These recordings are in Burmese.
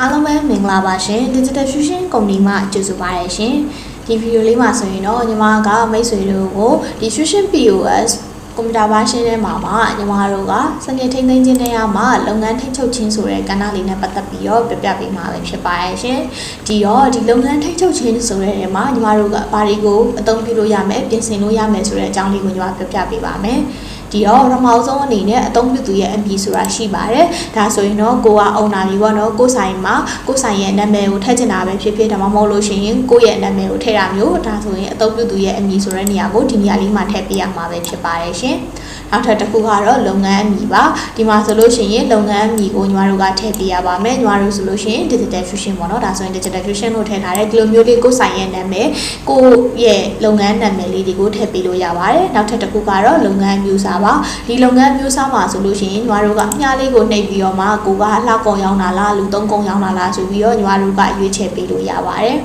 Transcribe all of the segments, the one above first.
အားလုံးပဲမင်္ဂလာပါရှင် Digital Fusion ကုမ္ပဏီမှကြိုဆိုပါရရှင်ဒီဗီဒီယိုလေးမှာဆိုရင်တော့ညီမကမိတ်ဆွေတို့ကိုဒီ Fusion POS ကွန်ပျူတာဘာရှင်းထဲမှာမှာညီမတို့ကစနစ်ထိန်းသိမ်းခြင်းတဲ့မှာလုပ်ငန်းထိန်းချုပ်ခြင်းဆိုတဲ့ကဏ္ဍလေးနဲ့ပတ်သက်ပြီးတော့ပြပြပေးမှာပဲဖြစ်ပါရဲ့ရှင်ဒီတော့ဒီလုပ်ငန်းထိန်းချုပ်ခြင်းဆိုတဲ့နေရာမှာညီမတို့ကဘာတွေကိုအသုံးပြုလို့ရမယ်ပြင်ဆင်လို့ရမယ်ဆိုတဲ့အကြောင်းလေးကိုညီမပြပြပေးပါမယ် ဒီတော့ပထမဆုံးအနေနဲ့အသုံးပြုသူရဲ့အမည်ဆိုတာရှိပါတယ်။ဒါဆိုရင်တော့ကိုကအုံနာပြီပေါ့နော်။ကိုဆိုင်မှာကိုဆိုင်ရဲ့နာမည်ကိုထည့်ချင်တာပဲဖြစ်ဖြစ်ဒါမှမဟုတ်လို့ရှိရင်ကိုရဲ့နာမည်ကိုထည့်တာမျိုးဒါဆိုရင်အသုံးပြုသူရဲ့အမည်ဆိုတဲ့နေရာကိုဒီနေရာလေးမှာထည့်ပေးရမှာပဲဖြစ်ပါတယ်ရှင်။ နောက်ထပ်တစ်ခုကတော့လုပ်ငန်းအမည်ပါ။ဒီမှာဆိုလို့ရှိရင်လုပ်ငန်းအမည်ကိုညီမတို့ကထည့်ပေးရပါမယ်။ညီမတို့ဆိုလို့ရှိရင် digital fusion ပေါ့နော်။ဒါဆိုရင် digital fusion လို့ထည့်ထားတဲ့ဒီလိုမျိုးလေးကိုဆိုင်ရဲ့နာမည်ကိုရဲ့လုပ်ငန်းနာမည်လေးတွေကိုထည့်ပေးလို့ရပါတယ်။နောက်ထပ်တစ်ခုကတော့လုပ်ငန်းမျိုးစားပါဒီလုပ်ငန်းမျိုးစားမှာဆိုလို့ရှိရင်ညီမတို့ကမြားလေးကိုနှိပ်ပြီးတော့မှကိုကလှကုန်ရောင်းတာလားလူသုံးကုန်ရောင်းတာလားဆိုပြီးတော့ညီမတို့ကရွေးချယ်ပေးလို့ရပါတယ်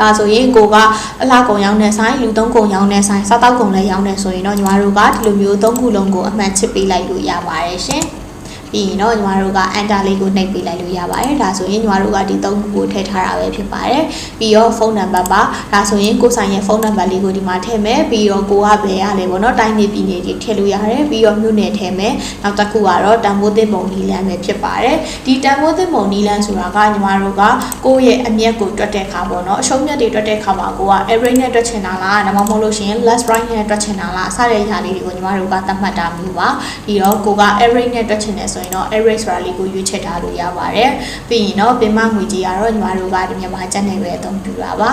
ဒါဆိုရင်ကိုကအလှကုန်ရောင်းတဲ့ဆိုင်လူသုံးကုန်ရောင်းတဲ့ဆိုင်စားတောက်ကုန်လည်းရောင်းတဲ့ဆိုရင်တော့ညီမတို့ကဒီလိုမျိုးသုံးခုလုံးကိုအမှန်ချစ်ပေးလိုက်လို့ရပါတယ်ရှင်။ ပြီးရင်တော့ညီမတို့က enter လေးကိုနှိပ်ပေးလိုက်လို့ရပါတယ်ဒါဆိုရင်ညီမတို့ကဒီသုံးခုကိုထည့်ထားတာပဲဖြစ်ပါတယ်ပြီးတော့ဖုန်းနံပါတ်ပါဒါဆိုရင်ကိုဆိုင်ရဲ့ဖုန်းနံပါတ်လေးကိုဒီမှာထည့်မယ်ပြီးတော့ကိုကဘယ်ရလဲပေါ့နော်တိုင်းနေပြည်နယ်ကြီးထည့်လို့ရတယ်ပြီးတော့မြို့နယ်ထည့်မယ်နောက်တစ်ခုကတော့တန်ဖိုးသစ်ပုံနီလန်းပဲဖြစ်ပါတယ်ဒီတန်ဖိုးသစ်ပုံနီလန်းဆိုတာကညီမတို့ကကိုယ့်ရဲ့အမျက်ကိုတွက်တဲ့ခါပေါ့နော်အရှုံးမြတ်တွေတွက်တဲ့ခါမှာကိုက average နဲ့တွက်ချင်တာလားဒါမှမဟုတ်လို့ရှိရင် less right နဲ့တွက်ချင်တာလားစတဲ့ຢာလေးတွေကိုညီမတို့ကသတ်မှတ်တာမျိုးပါဒီတော့ကိုက average နဲ့တွက်ချင်တယ်ဆိုရင်တော့ average ဆိုတာလေးကိုရွေးချယ်ထားလို့ရပါတယ်ပြီးရင်တော့ပင်မငွေကြီးကတော့ညီမတို့ကဒီမြန်မာကျပ်နဲ့ပဲအသုံးပြုတာပါ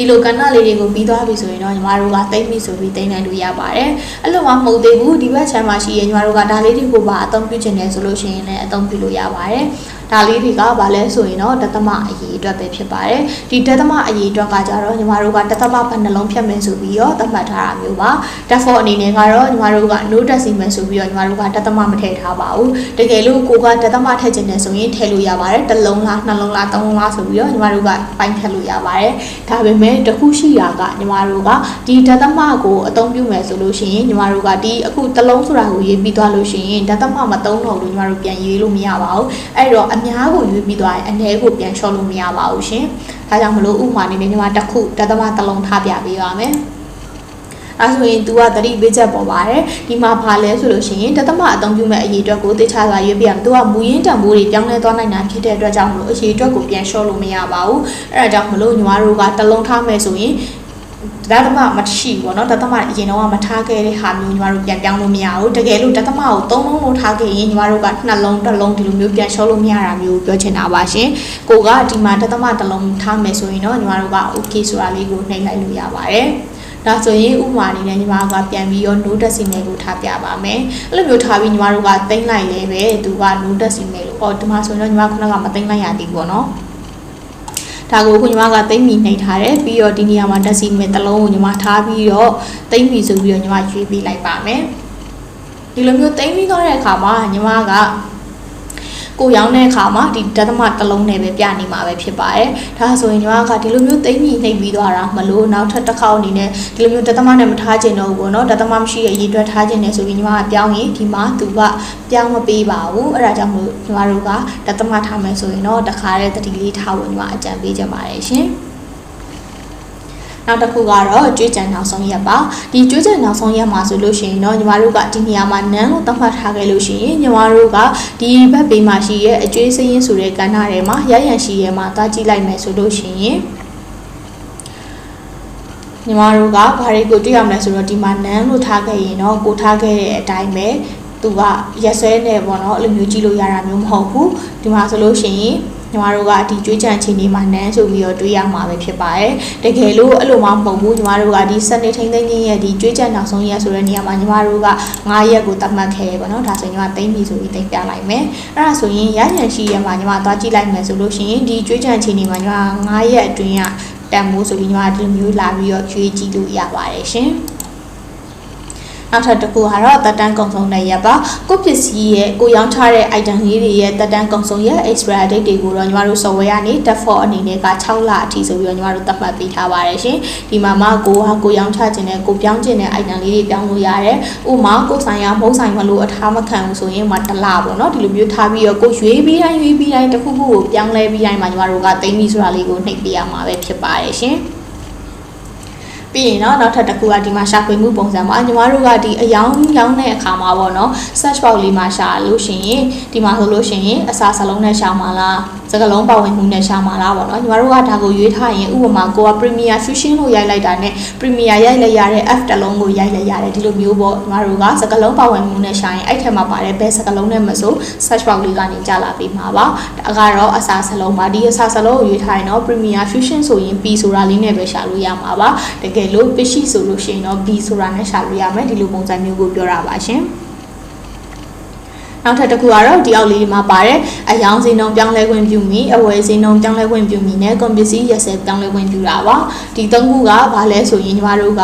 ဒီလိုကဏ္ဍလေးတွေကိုပြီးသွားပြီဆိုရင်တော့ညီမတို့ကသိမ့်ပြီဆိုပြီးသိမ့်နိုင်လို့ရပါတယ်အဲ့လိုမှမဟုတ်သေးဘူးဒီဘက်ချမ်းမှာရှိရင်ညီမတို့ကဒါလေးတွေကိုပါအသုံးပြုချင်တယ်ဆိုလို့ရှိရင်လည်းအသုံးပြုလို့ရပါတယ်ဒါလေးတွေကဘာလဲဆိုရင်တော့တသမအရေးအတွက်ပဲဖြစ်ပါတယ်ဒီတသမအရေးအတွက်ကကြတော့ညီမတို့ကတသမဘယ်နှလုံးဖြတ်မယ်ဆိုပြီးတော့သတ်မှတ်ထားတာမျိုးပါ therefore အနေနဲ့ကတော့ညီမတို့က no decimal ဆိုပြီးတော့ညီမတို့ကတသမမထည့်ထားပါဘူးတကယ်လို့ကိုကတသမထည့်ခြင်းနဲ့ဆိုရင်ထည့်လို့ရပါတယ်တစ်လုံးလားနှလုံးလားသုံးလုံးလားဆိုပြီးတော့ညီမတို့ကပိုင်းဖြတ်လို့ရပါတယ်ဒါပေမဲ့တခုရှိတာကညီမတို့ကဒီတသမကိုအသုံးပြုမယ်ဆိုလို့ရှိရင်ညီမတို့ကဒီအခုတစ်လုံးဆိုတာကိုရေးပြီးသွားလို့ရှိရင်တသမမသုံးတော့လို့ညီမတို့ပြန်ရေးလို့မရပါဘူးအဲ့တော့အများကိုရွေးပြီးသွားရင်အ ਨੇ ကိုပြန်လျှော့လို့မရပါဘူးရှင်။ဒါကြောင့်မလို့ဥပမာအနေနဲ့ညီမတစ်ခုတသမတစ်လုံးထားပြပေးပါမယ်။ အဲဆိုရင် तू ကသတိပေးချက်ပေါ်ပါတယ်ဒီမှာဘာလဲဆိုလို့ရှိရင်တသမအသုံးပြုမဲ့အရေးအတွက်ကိုသိချစွာရွေးပြရမယ်။ तू ကမူရင်းတံပိုးတွေပြောင်းလဲသွားနိုင်တာဖြစ်တဲ့အတွက်ကြောင့်မလို့အရေးအတွက်ကိုပြန်လျှော့လို့မရပါဘူး။အဲဒါကြောင့်မလို့ညီမတို့ကတစ်လုံးထားမယ်ဆိုရင်ဒသမမရှိဘူးပေါ့နော်ဒသမအရင်တော့မထားခဲ့တဲ့ဟာမျိုးညီမတို့ပြန်ပြောင်းလို့မရဘူးတကယ်လို့ဒသမကိုသုံးလုံးလို့ထားခဲ့ရင်ညီမတို့ကနှလုံးတစ်လုံးဒီလိုမျိုးပြန်လျှော့လို့မရတာမျိုးပြောချင်တာပါရှင်ကိုကဒီမှာဒသမတစ်လုံးထားမယ်ဆိုရင်တော့ညီမတို့က okay ဆိုတာလေးကိုနှိပ်လိုက်လို့ရပါတယ် ဒါဆိုရင်ဥပမာအနေနဲ့ညီမကပြန်ပြီးတော့ no decimal ကိုထားပြပါမယ်အဲ့လိုမျိုးထားပြီးညီမတို့ကသိမ့်လိုက်လဲပဲသူက no decimal လို့အော်ဒီမှာဆိုရင်တော့ညီမခုနကမသိမ့်လိုက်ရသေးဘူးပေါ့နော်ဒါကိုခုညီမကသိမ့်မိနှိပ်ထားတယ်ပြီးတော့ဒီနေရာမှာဓာတ်စီမဲ့တစ်လုံးကိုညီမထားပြီးတော့သိမ့်မိဆိုပြီးတော့ညီမရွေးပေးလိုက်ပါမယ်ဒီလိုမျိုးသိမ့်ပြီးသွားတဲ့အခါမှာညီမက ကိုရောင်းတဲ့အခါမှာဒီဒသမတစ်လုံးနဲ့ပဲပြနေမှာပဲဖြစ်ပါတယ်။ဒါဆိုရင်ညီမကဒီလိုမျိုးသိမ့်မိနှိပ်ပြီးသွားတာမလို့နောက်ထပ်တစ်ခေါက်အနေနဲ့ဒီလိုမျိုးဒသမနဲ့မထားချင်တော့ဘူးပေါ့နော်။ဒသမမရှိရဲ့ရေတွက်ထားချင်တယ်ဆိုပြီးညီမကပြောင်းရင်ဒီမှာသူကပြောင်းမပေးပါဘူး။အဲ့ဒါကြောင့်မို့ညီမတို့ကဒသမထားမယ်ဆိုရင်တော့တခါတည်းတတိလေးထားဖို့ညီမအကြံပေးကြပါတယ်ရှင်။ နောက်တစ်ခုကတော့ကြွေးကြံနောက်ဆုံးရက်ပါဒီကြွေးကြံနောက်ဆုံးရက်မှာဆိုလို့ရှိရင်တော့ညီမတို့ကဒီနေရာမှာနန်းကိုသတ်မှတ်ထားခဲ့လို့ရှိရင်ညီမတို့ကဒီဘက်ဘေးမှာရှိရဲ့အကျွေးစင်းရင်ဆိုတဲ့ကဏ္ဍထဲမှာရရန်ရှိရဲမှာသွားကြည့်လိုက်မယ်ဆိုလို့ရှိရင်ညီမတို့ကဘာတွေကိုတွေ့ရမလဲဆိုတော့ဒီမှာနန်းလို့ထားခဲ့ရင်တော့ကိုထားခဲ့တဲ့အတိုင်းပဲသူကရက်ဆွဲနေပေါ့နော်အဲ့လိုမျိုးကြည့်လို့ရတာမျိုးမဟုတ်ဘူးဒီမှာဆိုလို့ရှိရင် ညီမတို့ကဒီကြွေးကြံချင်းတွေမှာနန်းဆိုပြီးတော့တွေးရမှာပဲဖြစ်ပါတယ်တကယ်လို့အဲ့လိုမှမဟုတ်ဘူးညီမတို့ကဒီစနေထိန်သိန်းချင်းရဲ့ဒီကြွေးကြံနောက်ဆုံးရက်ဆိုတဲ့နေရာမှာညီမတို့က9ရက်ကိုသတ်မှတ်ခဲ့တယ်ပေါ့နော်ဒါဆိုညီမသိမ့်ပြီဆိုပြီးသိမ့်ပြလိုက်မယ်အဲ့ဒါဆိုရင်ရရန်ရှိရမှာညီမသွားကြည့်လိုက်မယ်ဆိုလို့ရှိရင်ဒီကြွေးကြံချင်းတွေမှာညီမ9ရက်အတွင်းကတန်မိုးဆိုပြီးညီမဒီလိုမျိုးလာပြီးတော့ကြွေးကြည့်လို့ရပါတယ်ရှင် နောက်ထပ်တစ်ခုကတော့တက်တန်းကုံဆုံးတဲ့ရက်ပါကိုယ့်ပစ္စည်းရဲ့ကိုရောင်းထားတဲ့ item လေးတွေရဲ့တက်တန်းကုံဆုံးရက် expiry date တွေကိုတော့ညီမတို့ software ကနေ default အနေနဲ့က6လအထိဆိုပြီးတော့ညီမတို့သတ်မှတ်ပေးထားပါတယ်ရှင်ဒီမှာမှကိုဟာကိုရောင်းချခြင်းနဲ့ကိုပြောင်းခြင်းတဲ့ item လေးတွေပြောင်းလို့ရတယ်ဥပမာကိုဆိုင်ရာမုံဆိုင်မလို့အထားမခံဘူးဆိုရင်မှတစ်လပေါ့နော်ဒီလိုမျိုးထားပြီးတော့ကိုရွေးပြီးတိုင်းရွေးပြီးတိုင်းတစ်ခုခုကိုပြောင်းလဲပြီးတိုင်းမှာညီမတို့ကသိမ်းပြီးဆိုတာလေးကိုနှိပ်ပေးရမှာပဲဖြစ်ပါတယ်ရှင် ပြီးရင်တော့နောက်ထပ်တစ်ခုကဒီမှာရှာဖွေမှုပုံစံမှာညီမတို့ကဒီအယောင်ရောင်းတဲ့အခါမှာပေါ့နော် search box လေးမှာရှာလို့ရှိရင်ဒီမှာဆိုလို့ရှိရင်အစာစလုံးနဲ့ရှာမှာလားစကလုံးပါဝင်မှုနဲ့ရှာမှာလားပေါ့နော်ညီမတို့ကဒါကိုရွေးထားရင်ဥပမာကိုက Premiere Fusion လို့ရိုက်လိုက်တာနဲ့ Premiere ရိုက်လိုက်ရတဲ့ F တစ်လုံးကိုရိုက်လိုက်ရတယ်ဒီလိုမျိုးပေါ့ညီမတို့ကစကလုံးပါဝင်မှုနဲ့ရှာရင်အဲ့ထက်မှာပါတယ်ဘယ်စကလုံးနဲ့မဆို search box လေးကနေကြာလာပေးမှာပါဒါကတော့အစာစလုံးပါဒီအစာစလုံးကိုရွေးထားရင်တော့ Premiere Fusion ဆိုရင် P ဆိုတာလေးနဲ့ပဲရှာလို့ရမှာပါတကယ်လို့ Pishi ဆိုလို့ရှိရင်တော့ B ဆိုတာနဲ့ရှာလို့ရမယ်ဒီလိုပုံစံမျိုးကိုပြောတာပါရှင်နောက်ထပ်တစ်ခုကတော့ဒီအောက်လေးမှာပါတယ်အယောင်စင်းနှုံပြောင်းလဲခွင့်ပြုမိအဝယ်စင်းနှုံပြောင်းလဲခွင့်ပြုမိနဲ့ကွန်ပစ္စည်းရက်စဲပြောင်းလဲခွင့်ပြုတာပါဒီသုံးခုကဘာလဲဆိုရင်ညီမတို့က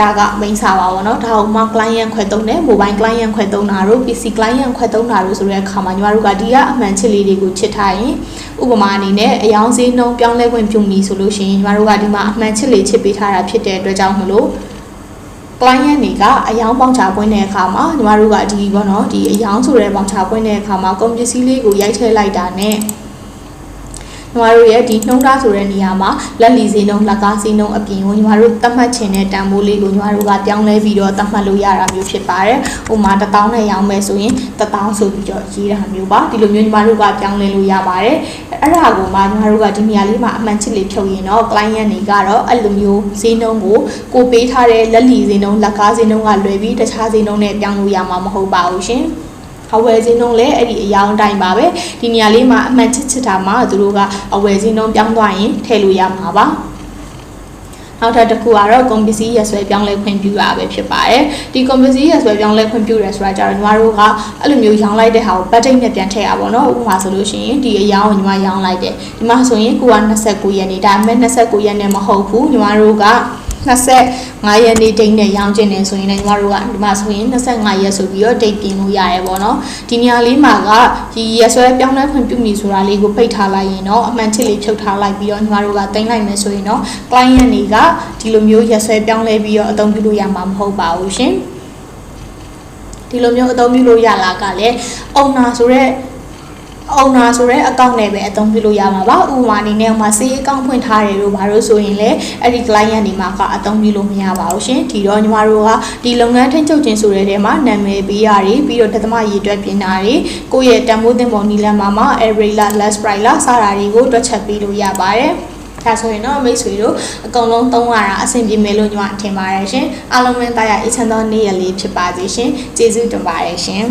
ဒါက main စာပါပေါ့နော်ဒါကိုမှ client ခွဲသုံးတယ် mobile client ခွဲသုံးတာတို့ PC client ခွဲသုံးတာတို့ဆိုတဲ့အခါမှာညီမတို့ကဒီကအမှန်ချစ်လေးတွေကိုချစ်ထားရင်ဥပမာအနေနဲ့အယောင်စင်းနှုံပြောင်းလဲခွင့်ပြုမိဆိုလို့ရှိရင်ညီမတို့ကဒီမှာအမှန်ချစ်လေးချစ်ပေးထားတာဖြစ်တဲ့အတွက်ကြောင့်မလို့ client တွေကအယောင်ပေါင်ချပွင့်တဲ့အခါမှာညီမတို့ကဒီပေါ့နော်ဒီအယောင်ဆိုတဲ့ပေါင်ချပွင့်တဲ့အခါမှာကွန်ပစ္စည်းလေးကိုရိုက်ထည့်လိုက်တာနဲ့ ညီမတို့ရဲ့ဒီနှုံးသားဆိုတဲ့နေရာမှာလက်လီစင်းနှုံးလက်ကားစင်းနှုံးအပြင်ကိုညီမတို့သတ်မှတ်ခြင်းတဲ့တန်ဖိုးလေးကိုညီမတို့ကပြောင်းလဲပြီးတော့သတ်မှတ်လို့ရတာမျိုးဖြစ်ပါတယ်။ဥပမာ1000နဲ့ရောင်းမယ်ဆိုရင်1000ဆိုပြီးတော့ရေးတာမျိုးပါ။ဒီလိုမျိုးညီမတို့ကပြောင်းလဲလို့ရပါတယ်။အဲ့ဒါကိုမှညီမတို့ကဒီနေရာလေးမှာအမှန်ချစ်လေးဖြုတ်ရင်တော့ client တွေကတော့အဲ့လိုမျိုးဈေးနှုန်းကိုကိုပေးထားတဲ့လက်လီဈေးနှုန်းလက်ကားဈေးနှုန်းကလွယ်ပြီးတခြားဈေးနှုန်းနဲ့ပြောင်းလို့ရမှာမဟုတ်ပါဘူးရှင်။ အဝယ်စင်းနှုန်းလည်းအဲ့ဒီအယောင်တိုင်းပါပဲဒီနေရာလေးမှာအမှန်ချစ်ချစ်တာမှာသူတို့ကအဝယ်စင်းနှုန်းပြောင်းသွားရင်ထည့်လို့ရမှာပါနောက်ထပ်တစ်ခုကတော့ကွန်ပစ္စည်းရဆွဲပြောင်းလဲခွင့်ပြုတာပဲဖြစ်ပါတယ်ဒီကွန်ပစ္စည်းရဆွဲပြောင်းလဲခွင့်ပြုရဲဆိုတာကြတော့ညီမတို့ကအဲ့လိုမျိုးရောင်းလိုက်တဲ့ဟာကိုဘတ်တိတ်နဲ့ပြန်ထည့်ရပါတော့ဥပမာဆိုလို့ရှိရင်ဒီအယောင်ကိုညီမရောင်းလိုက်တယ်ဒီမှာဆိုရင်ကိုက29ရက်နေဒါပေမဲ့29ရက်နဲ့မဟုတ်ဘူးညီမတို့က 25ရက်နေ့ဒိတ်နဲ့ရောင်းကျင်နေဆိုရင်လည်းညီမတို့ကဒီမှာဆိုရင်25ရက်ဆိုပြီးတော့ဒိတ်ပြင်လို့ရတယ်ပေါ့နော်ဒီနေရာလေးမှာကဒီရက်ဆွဲပြောင်းလဲခွင့်ပြုမိဆိုတာလေးကိုပိတ်ထားလိုက်ရင်တော့အမှန်ချစ်လေးဖြုတ်ထားလိုက်ပြီးတော့ညီမတို့ကတင်လိုက်မယ်ဆိုရင်တော့ client တွေကဒီလိုမျိုးရက်ဆွဲပြောင်းလဲပြီးတော့အသုံးပြုလို့ရမှာမဟုတ်ပါဘူးရှင်ဒီလိုမျိုးအသုံးပြုလို့ရလာကလည်း owner ဆိုတဲ့ owner ဆိုတဲ့အကောင့်နဲ့ပဲအသုံးပြုလို့ရမှာပါဥပမာအနေနဲ့မှာစေးအကောင့်ဖွင့်ထားတယ်လို့ဘာလို့ဆိုရင်လည်းအဲ့ဒီ client တွေမှာကအသုံးပြုလို့မရပါဘူးရှင်ဒီတော့ညီမတို့ကဒီလုပ်ငန်းထိန်းချုပ်ခြင်းဆိုတဲ့နေရာမှာနာမည်ပေးရတယ်ပြီးတော့တသမရည်တွက်ပြင်တာတွေကိုယ့်ရဲ့တန်ဖိုးသင်ပုံနီလန်မှာမှာ average လား less price လားစတာတွေကိုတွက်ချက်ပေးလို့ရပါတယ်ဒါဆိုရင်တော့မိတ်ဆွေတို့အကုန်လုံးသုံးရတာအဆင်ပြေမယ်လို့ညီမထင်ပါတယ်ရှင်အားလုံးပဲတာရအေးချမ်းသောနေ့ရက်လေးဖြစ်ပါစေရှင်ကျေးဇူးတင်ပါတယ်ရှင်